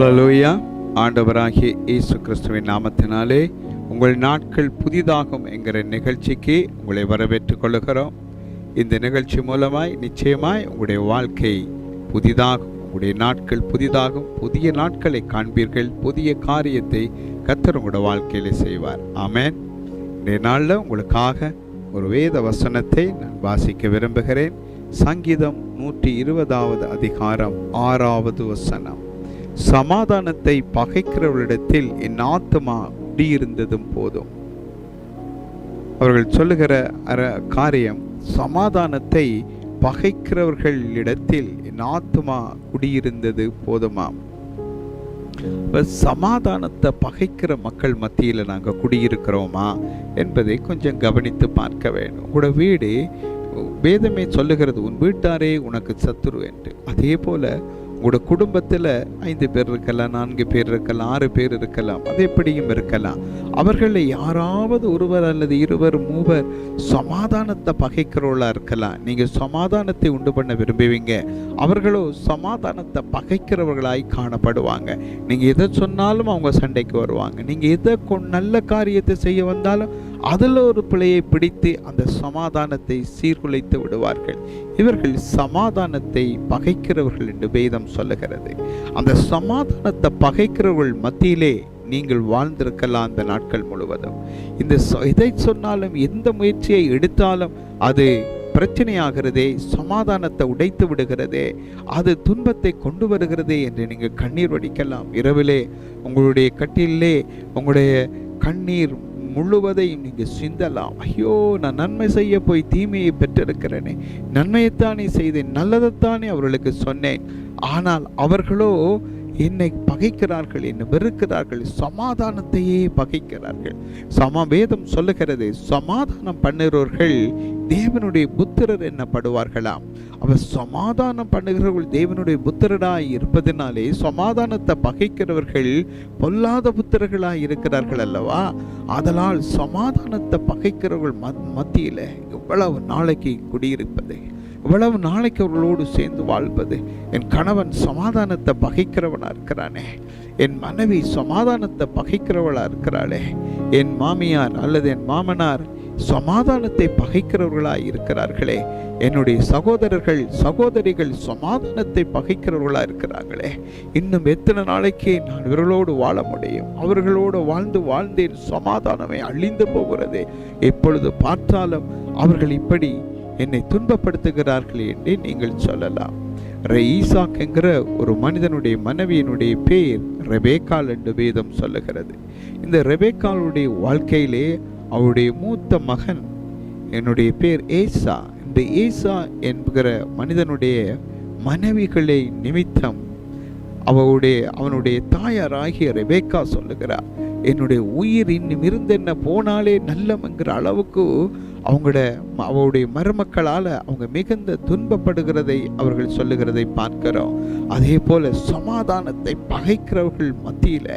Hallelujah ஆண்டவராகிய இயேசு கிறிஸ்துவின் நாமத்தினாலே உங்கள் நாட்கள் புதிதாகும் என்கிற நிகழ்ச்சிக்கு உங்களை வரவேற்றுக் கொள்கிறோம் இந்த நிகழ்ச்சி மூலமாய் நிச்சயமாய் உங்களுடைய வாழ்க்கை புதிதாகும். உங்களுடைய நாட்கள் புதிதாகும். புதிய நாட்களை காண்பீர்கள். புதிய காரியத்தை கத்தர் உங்களோட வாழ்க்கையில் செய்வார். ஆமேன். இன்றைய நாளில் உங்களுக்காக ஒரு வேத வசனத்தை நான் வாசிக்க விரும்புகிறேன். சங்கீதம் நூற்றி இருபதாவது அதிகாரம் ஆறாவது வசனம். சமாதானத்தை பகைக்கிறவர்களிடத்தில் என் ஆத்மா குடியிருந்ததும் போதும். அவர்கள் சொல்லுகிற அர காரியம் சமாதானத்தை பகைக்கிறவர்களிடத்தில் என் ஆத்மா குடியிருந்தது போதுமாம். சமாதானத்தை பகைக்கிற மக்கள் மத்தியில் நாங்கள் குடியிருக்கிறோமா என்பதை கொஞ்சம் கவனித்து பார்க்க வேண்டும். உங்களோட வீடு வேதமே சொல்லுகிறது உன் வீட்டாரே உனக்கு சத்துரு என்று. அதே போல உங்களோட குடும்பத்தில் ஐந்து பேர் இருக்கலாம் நான்கு பேர் இருக்கலாம் ஆறு பேர் இருக்கலாம் அது எப்படியும் இருக்கலாம். அவர்களில் யாராவது ஒருவர் அல்லது இருவர் மூவர் சமாதானத்தை பகைக்கிறவர்களா இருக்கலாம். நீங்கள் சமாதானத்தை உண்டு பண்ண விரும்புவீங்க. அவர்களோ சமாதானத்தை பகைக்கிறவர்களாய் காணப்படுவாங்க. நீங்கள் எதை சொன்னாலும் அவங்க சண்டைக்கு வருவாங்க. நீங்கள் எதை கொ- நல்ல காரியத்தை செய்ய வந்தாலும் அதில் ஒரு பிழையை பிடித்து அந்த சமாதானத்தை சீர்குலைத்து விடுவார்கள். இவர்கள் சமாதானத்தை பகைக்கிறவர்கள் என்று வேதம் சொல்லுகிறது. அந்த சமாதானத்தை பகைக்கிறவர்கள் மத்தியிலே நீங்கள் வாழ்ந்திருக்கலாம் அந்த நாட்கள் முழுவதும். இந்த இதை எதை சொன்னாலும் எந்த முயற்சியை எடுத்தாலும் அது பிரச்சனையாகிறதே சமாதானத்தை உடைத்து விடுகிறதே அது துன்பத்தை கொண்டு வருகிறதே என்று நீங்கள் கண்ணீர் வடிக்கலாம். இரவிலே உங்களுடைய கட்டிலே உங்களுடைய கண்ணீர் முழுவதையும் நீங்கள் சிந்தலாம். ஐயோ நான் நன்மை செய்ய போய் தீமையை பெற்றிருக்கிறேனே. நன்மையைத்தானே செய்தேன் நல்லதைத்தானே அவர்களுக்கு சொன்னேன். ஆனால் அவர்களோ என்னை பகைக்கிறார்கள் என்னை வெறுக்கிறார்கள் சமாதானத்தையே பகைக்கிறார்கள். சமவேதம் சொல்லுகிறது சமாதானம் பண்ணுகிறவர்கள் தேவனுடைய புத்திரர் என்னப்படுவார்களாம். அவர் சமாதானம் பண்ணுகிறவர்கள் தேவனுடைய புத்திரராய் இருப்பதினாலே சமாதானத்தை பகைக்கிறவர்கள் பொல்லாத புத்திரர்களாய் இருக்கிறார்கள் அல்லவா? அதனால் சமாதானத்தை பகைக்கிறவர்கள் மத் மத்தியில் எவ்வளவு நாளைக்கு குடியிருப்பது? இவ்வளவு நாளைக்கு அவர்களோடு சேர்ந்து வாழ்வது என் கணவன் சமாதானத்தை பகைக்கிறவனாக இருக்கிறானே. என் மனைவி சமாதானத்தை பகைக்கிறவளாக இருக்கிறாளே. என் மாமியார் அல்லது என் மாமனார் சமாதானத்தை பகைக்கிறவர்களாக இருக்கிறார்களே. என்னுடைய சகோதரர்கள் சகோதரிகள் சமாதானத்தை பகைக்கிறவர்களாக இருக்கிறார்களே. இன்னும் எத்தனை நாளைக்கு நான் இவர்களோடு வாழ முடியும்? அவர்களோடு வாழ்ந்து வாழ்ந்தேன் சமாதானமே அழிந்து போகிறது. எப்பொழுது பார்த்தாலும் அவர்கள் இப்படி என்னை துன்பப்படுத்துகிறார்கள் என்று நீங்கள் சொல்லலாம். ர- ஈசாக் என்கிற ஒரு மனிதனுடைய மனைவியினுடைய பேர் ரெபேக்கால் என்று வேதம் சொல்லுகிறது. இந்த ரெபேக்காலுடைய வாழ்க்கையிலே அவருடைய மூத்த மகன் என்னுடைய பேர் ஏசா. இந்த ஏசா என்கிற மனிதனுடைய மனைவிகளை நிமித்தம் அவளுடைய அவனுடைய தாயாராகிய ரெபேக்கா சொல்லுகிறார். என்னுடைய உயிர் இன்னும் இருந்தென்ன போனாலே நல்லம்ங்கிற அளவுக்கு அவங்களோட அவருடைய மருமக்களால் அவங்க மிகுந்த துன்பப்படுகிறதை அவர்கள் சொல்லுகிறதை பார்க்கிறோம். அதே போல் சமாதானத்தை பகைக்கிறவர்கள் மத்தியில்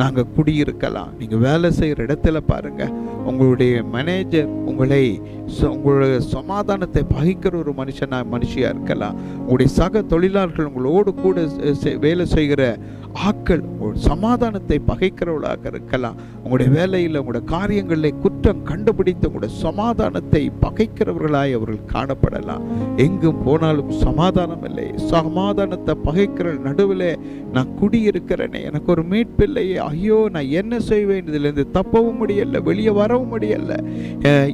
நாங்கள் குடியிருக்கலாம். நீங்கள் வேலை செய்கிற இடத்துல பாருங்க. உங்களுடைய மேனேஜர் உங்களை உங்களுடைய சமாதானத்தை பகிக்கிற ஒரு மனுஷனா மனுஷியாக இருக்கலாம். உங்களுடைய சக தொழிலாளர்கள் உங்களோடு கூட வேலை செய்கிற ஆக்கள் உங்கள் சமாதானத்தை பகைக்கிறவளாக இருக்கலாம். உங்களுடைய வேலையில் உங்களுடைய காரியங்களில் குற்றம் கண்டுபிடித்து உங்களுடைய சமாதானத்தை பகைக்கிறவர்களாய் அவர்கள் காணப்படலாம். எங்கும் போனாலும் சமாதானம் இல்லை. சமாதானத்தை பகைக்கிற நடுவில் நான் குடியிருக்கிறேனே எனக்கு ஒரு மீட்பில்லையே ஐயோ நான் என்ன செய்வேன்? இதிலிருந்து தப்பவும் முடியலை வெளியே வரவும் முடியல.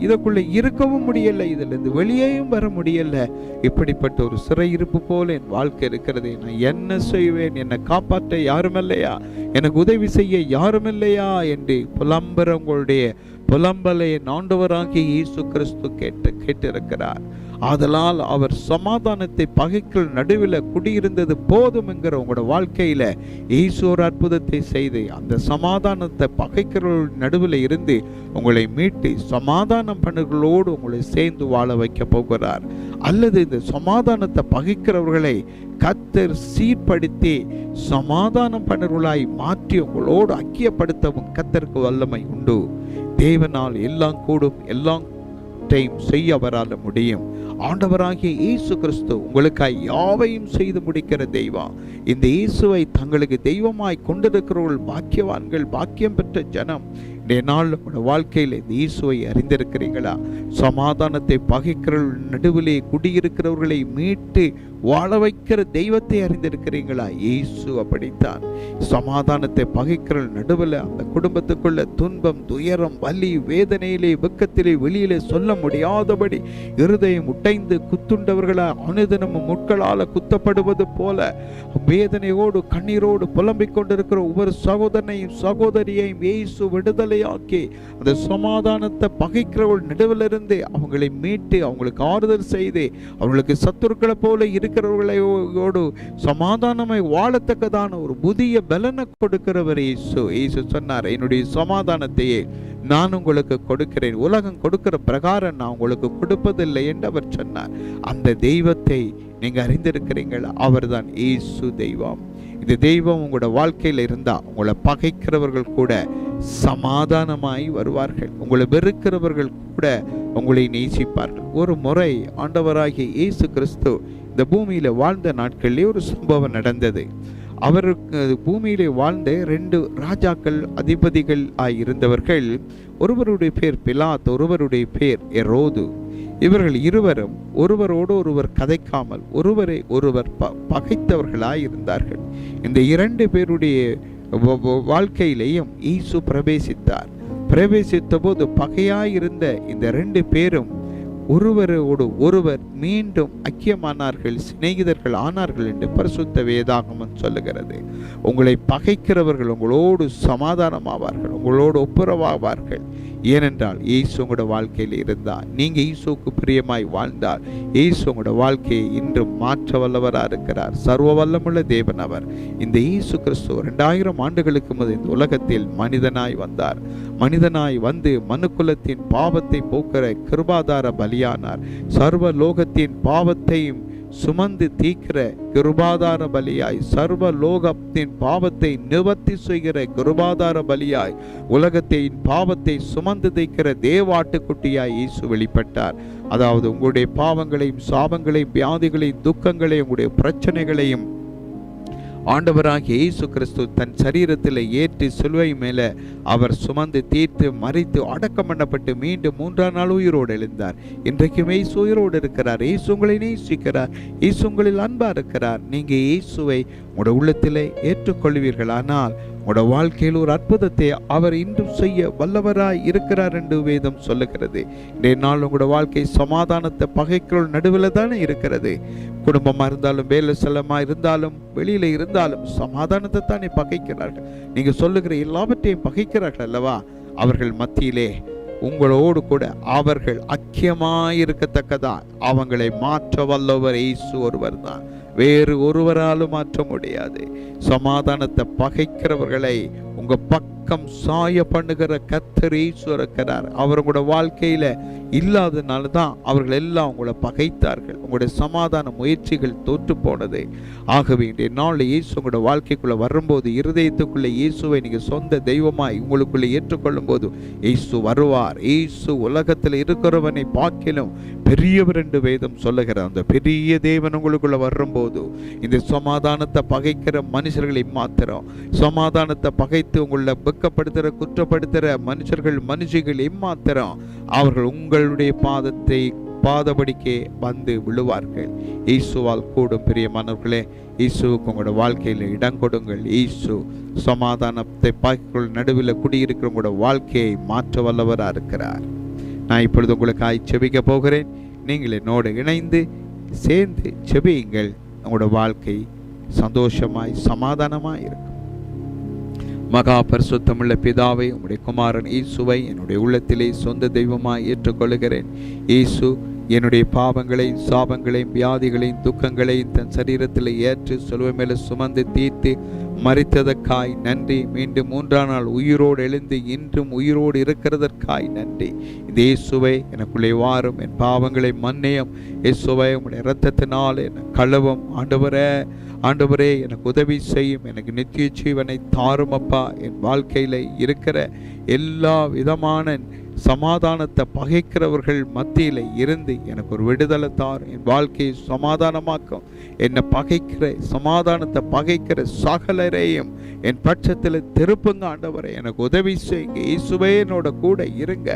இதற்குள்ளே இருக்கவும் முடியலை இதிலிருந்து வெளியேயும் வர முடியலை. இப்படிப்பட்ட ஒரு சிறையிருப்பு போல என் வாழ்க்கை இருக்கிறது. நான் என்ன செய்வேன்? என்னை காப்பாற்ற யாரும் இல்லையா எனக்கு உதவி செய்ய யாரும் இல்லையா என்று புலம்புற உங்களுடைய புலம்பலை நாண்டவராகிய இயேசு கிறிஸ்து கேட்டு கேட்டிருக்கிறார். ஆதலால் அவர் சமாதானத்தை பகைக்குள் நடுவில் குடியிருந்தது போதும் என்கிற உங்களோட வாழ்க்கையில இயேசு அற்புதத்தை செய்து அந்த சமாதானத்தை பகைக்கிறவர்கள் நடுவில் இருந்து உங்களை மீட்டு சமாதானம் பண்ணுகளோடு உங்களை சேர்ந்து வாழ வைக்க போகிறார். அல்லது இந்த சமாதானத்தை பகைக்கிறவர்களை கத்தர் சீர்படுத்தி சமாதானம் பண்ணர்களாய் மாற்றி உங்களோடு ஐக்கியப்படுத்தவும் கத்தருக்கு வல்லமை உண்டு. தேவனால் எல்லாம் கூடும் எல்லாம் செய்ய அவரால் முடியும். ஆண்டவராகிய இயேசு கிறிஸ்து உங்களுக்காய் யாவையும் செய்து முடிக்கிற தெய்வம். இந்த இயேசுவை தங்களுக்கு தெய்வமாய் கொண்டிருக்கிறவர்கள் பாக்கியவான்கள் பாக்கியம் பெற்ற ஜனம் இன்றைய நாள் உங்களோட வாழ்க்கையில் இந்த இயேசுவை அறிந்திருக்கிறீங்களா சமாதானத்தை பகைக்கிறவர்கள் நடுவிலே குடியிருக்கிறவர்களை மீட்டு வாழ வைக்கிற தெய்வத்தை அறிந்திருக்கிறீங்களா? இயேசு அப்படித்தான். சமாதானத்தை பகைக்கிற நடுவில் அந்த குடும்பத்துக்குள்ள துன்பம் துயரம் வலி வேதனையிலே வெக்கத்திலே வெளியிலே சொல்ல முடியாதபடி இருதயம் உடைந்து குத்துண்டவர்களா அனுதினமும் முட்களால் குத்தப்படுவது போல வேதனையோடு கண்ணீரோடு புலம்பிக் கொண்டிருக்கிற ஒவ்வொரு சகோதரனையும் சகோதரியையும் இயேசு விடுதலையாக்கி அந்த சமாதானத்தை பகைக்கிறவள் நடுவில் இருந்து அவங்களை மீட்டு அவங்களுக்கு ஆறுதல் செய்து அவங்களுக்கு சத்துருக்களை போல இருக்கிறவர்களோடு சமாதானமாய் வாழத்தக்கதான ஒரு புதிய பலனை கொடுக்கிறவர் இயேசு. இயேசு சொன்னார் என்னுடைய சமாதானத்தையே நான் உங்களுக்கு கொடுக்கிறேன். உலகம் கொடுக்கிற பிரகாரம் நான் உங்களுக்கு கொடுப்பதில்லை என்று அவர் சொன்னார். அந்த தெய்வத்தை நீங்க அறிந்திருக்கிறீர்கள் அவர்தான் இயேசு தெய்வம். இந்த தெய்வம் உங்களோட வாழ்க்கையில் இருந்தால் உங்களை பகைக்கிறவர்கள் கூட சமாதானமாய் வருவார்கள். உங்களை வெறுக்கிறவர்கள் கூட உங்களை நேசிப்பார்கள். ஒரு முறை ஆண்டவராகிய இயேசு கிறிஸ்து இந்த பூமியில் வாழ்ந்த நாட்களிலே ஒரு சம்பவம் நடந்தது. அவருக்கு பூமியிலே வாழ்ந்த ரெண்டு ராஜாக்கள் அதிபதிகள் ஆயிருந்தவர்கள். ஒருவருடைய பேர் பிலாத் ஒருவருடைய பேர் எரோது. இவர்கள் இருவரும் ஒருவரோடு ஒருவர் கதைக்காமல் ஒருவரை ஒருவர் ப பகைத்தவர்களாயிருந்தார்கள். இந்த இரண்டு பேருடைய வாழ்க்கையிலேயும் ஈசு பிரவேசித்தார். பிரவேசித்த போது பகையாயிருந்த இந்த ரெண்டு பேரும் ஒருவரோடு ஒருவர் மீண்டும் ஐக்கியமானார்கள் சிநேகிதர்கள் ஆனார்கள் என்று பரிசுத்த வேதாகமன் சொல்லுகிறது. உங்களை பகைக்கிறவர்கள் உங்களோடு சமாதானமாவார்கள் உங்களோடு ஒப்புரவாவார்கள். ஏனென்றால் இயேசு உங்களோட வாழ்க்கையில் இருந்தார். நீங்கள் இயேசுக்கு பிரியமாய் வாழ்ந்தால் இயேசு உங்களோட வாழ்க்கையை இன்றும் மாற்ற வல்லவராக இருக்கிறார். சர்வ வல்லமுள்ள தேவன் அவர். இந்த இயேசு கிறிஸ்து ரெண்டாயிரம் ஆண்டுகளுக்கு முதல் இந்த உலகத்தில் மனிதனாய் வந்தார். மனிதனாய் வந்து மனுக்குலத்தின் பாவத்தை போக்குற கிருபாதார பலியானார். சர்வ லோகத்தின் பாவத்தையும் சுமந்து தீக்கிற கிருபாதார பலியாய் சர்வ லோகத்தின் பாவத்தை நிவர்த்தி செய்கிற கிருபாதார பலியாய் உலகத்தின் பாவத்தை சுமந்து தைக்கிற தேவாட்டுக்குட்டியாய் இயேசு வெளிப்பட்டார். அதாவது உங்களுடைய பாவங்களையும் சாபங்களையும் வியாதிகளையும் துக்கங்களையும் உங்களுடைய பிரச்சனைகளையும் ஆண்டவராகிய இயேசு கிறிஸ்து தன் சரீரத்தில் ஏற்றி சிலுவை மேலே அவர் சுமந்து தீர்த்து மறித்து அடக்கம் பண்ணப்பட்டு மீண்டும் மூன்றாம் நாள் உயிரோடு எழுந்தார். இன்றைக்கும் இயேசு உயிரோடு இருக்கிறார். இயேசு உங்களை நேசிக்கிறார். இயேசு உங்களில் அன்பாக இருக்கிறார் நீங்கள் இயேசுவை உங்களோட உள்ளத்திலே ஏற்றுக்கொள்வீர்கள் ஆனால் உங்களோட வாழ்க்கையில் ஒரு அற்புதத்தை அவர் இன்றும் செய்ய வல்லவராய் இருக்கிறார் என்று வேதம் சொல்லுகிறது. இன்றைய நாள் உங்களோட வாழ்க்கை சமாதானத்தை பகைக்கிறோள் நடுவில் தானே இருக்கிறது. குடும்பமாக இருந்தாலும் வேலை செல்லமாக இருந்தாலும் வெளியில் இருந்தாலும் சமாதானத்தை தானே பகைக்கிறார்கள். நீங்கள் சொல்லுகிற எல்லாவற்றையும் பகைக்கிறார்கள் அல்லவா? அவர்கள் மத்தியிலே உங்களோடு கூட அவர்கள் அக்கியமாயிருக்கத்தக்கதா? அவங்களை மாற்ற வல்லவர் இயேசு ஒருவர் தான். வேறு ஒருவராலும் மாற்ற முடியாது. சமாதானத்தை பகைக்கிறவர்களை உங்க பக்கம் சாய பண்ணுகிற கத்தர் ஈஸ்வரக்கிறார் இருக்கிறார். அவர் உங்களோட வாழ்க்கையில இல்லாதனால தான் அவர்கள் எல்லாம் உங்களை பகைத்தார்கள். உங்களுடைய சமாதான முயற்சிகள் தோற்று போனது. ஆகவே இன்றைய நாளில் இயேசு உங்களோட வாழ்க்கைக்குள்ள வரும்போது இருதயத்துக்குள்ள இயேசுவை நீங்க சொந்த தெய்வமாய் உங்களுக்குள்ள ஏற்றுக்கொள்ளும் போது இயேசு வருவார். இயேசு உலகத்தில் இருக்கிறவனை பார்க்கிலும் பெரியவர் என்று வேதம் சொல்லுகிறார் அந்த பெரிய தேவன் உங்களுக்குள்ள வரும்போது இந்த சமாதானத்தை பகைக்கிற மனுஷர்களை மாத்திரம் சமாதானத்தை பகை நினைத்து உங்களை வெக்கப்படுத்துகிற குற்றப்படுத்துகிற மனுஷர்கள் மனுஷிகள் இம்மாத்திரம் அவர்கள் உங்களுடைய பாதத்தை பாதபடிக்கே வந்து விழுவார்கள். ஈசுவால் கூடும் பிரியமானவர்களே ஈசுவுக்கு உங்களோட வாழ்க்கையில் இடம் கொடுங்கள். ஈசு சமாதானத்தை பாய்க்குள் நடுவில் குடியிருக்கிற உங்களோட வாழ்க்கையை மாற்ற வல்லவராக இருக்கிறார். நான் இப்பொழுது உங்களுக்காய் செபிக்க போகிறேன். நீங்கள் என்னோடு இணைந்து சேர்ந்து செபியுங்கள். உங்களோட வாழ்க்கை சந்தோஷமாய் சமாதானமாக இருக்கும். மகா பரிசுத்தமுள்ள பிதாவை உடைய குமாரன் இயேசுவை என்னுடைய உள்ளத்திலே சொந்த தெய்வமாய் ஏற்றுக்கொள்கிறேன் இயேசு என்னுடைய பாவங்களையும் சாபங்களையும் வியாதிகளையும் துக்கங்களையும் தன் சரீரத்தில் ஏற்று சொல்வ மேலே சுமந்து தீர்த்து மறித்ததற்காய் நன்றி. மீண்டும் மூன்றாம் நாள் உயிரோடு எழுந்து இன்றும் உயிரோடு இருக்கிறதற்காய் நன்றி. இதே சுவை எனக்குள்ளே வாரும். என் பாவங்களை மன்னியம். இயேசுவை உங்களுடைய இரத்தத்தினால் என் கழுவும். ஆண்டவரே ஆண்டவரே எனக்கு உதவி செய்யும். எனக்கு நித்திய ஜீவனை தாரும் அப்பா. என் வாழ்க்கையில் இருக்கிற எல்லா விதமான சமாதானத்தை பகைக்கிறவர்கள் மத்தியில் இருந்து எனக்கு ஒரு விடுதலை தார். என் வாழ்க்கையை சமாதானமாக்கும். என்னை பகைக்கிற சமாதானத்தை பகைக்கிற சகலரையும் என் பட்சத்தில் திருப்புங்க ஆண்டவரை. எனக்கு உதவி செய்யுங்க. இயேசுவே என்னோட கூட இருங்க.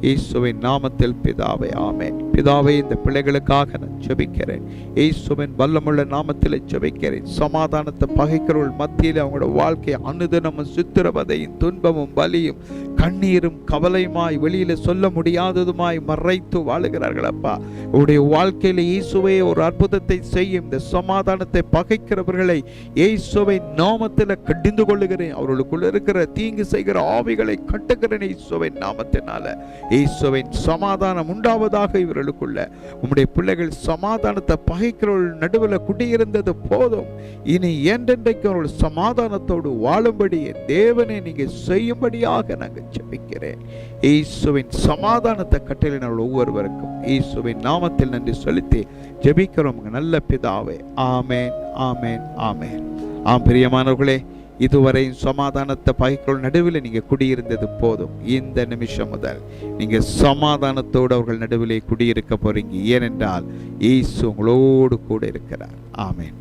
இயேசுவின் நாமத்தில் பிதாவை ஆமேன். பிதாவை இந்த பிள்ளைகளுக்காக நான் ஜெபிக்கிறேன். இயேசுவின் வல்லமுள்ள நாமத்தில் ஜெபிக்கிறேன். சமாதானத்தை பகைக்கிறவள் மத்தியில் அவங்களோட வாழ்க்கை அனுதினமும் சித்திரவதையும் துன்பமும் வலியும் கண்ணீரும் கவலையுமாய் வெளியில சொல்ல முடியாததுமாய் மறைத்து வாழுகிறார்கள் அப்பா. உடைய வாழ்க்கையில இயேசுவை ஒரு அற்புதத்தை செய்யும் இந்த சமாதானத்தை பகைக்கிறவர்களை இயேசுவை நாமத்தில் கடிந்து கொள்ளுகிறேன். அவர்களுக்குள்ள இருக்கிற தீங்கு செய்கிற ஆவிகளை கட்டுகிறேன் இயேசுவின் நாமத்தினால. இயேசுவின் சமாதானம் உண்டாவதாக இவர்கள் அவர்களுக்குள்ள உம்முடைய பிள்ளைகள் சமாதானத்தை பகைக்கிறவள் நடுவில் குடியிருந்தது போதும். இனி என்றென்றைக்கு அவர்கள் சமாதானத்தோடு வாழும்படி தேவனை நீங்க செய்யும்படியாக நாங்கள் ஜெபிக்கிறேன். இயேசுவின் சமாதானத்தை கட்டளினால் ஒவ்வொருவருக்கும். ஈசுவின் நாமத்தில் நன்றி செலுத்தி ஜெபிக்கிறோம். நல்ல பிதாவே. ஆமேன் ஆமேன் ஆமேன். ஆம் பிரியமானவர்களே இதுவரை சமாதானத்தை பகைக்கள் நடுவில் நீங்க குடியிருந்தது போதும். இந்த நிமிஷம் முதல் நீங்க சமாதானத்தோடு அவர்கள் நடுவிலே குடியிருக்க போறீங்க. ஏனென்றால் இயேசு உங்களோடு கூட இருக்கிறார். ஆமேன்.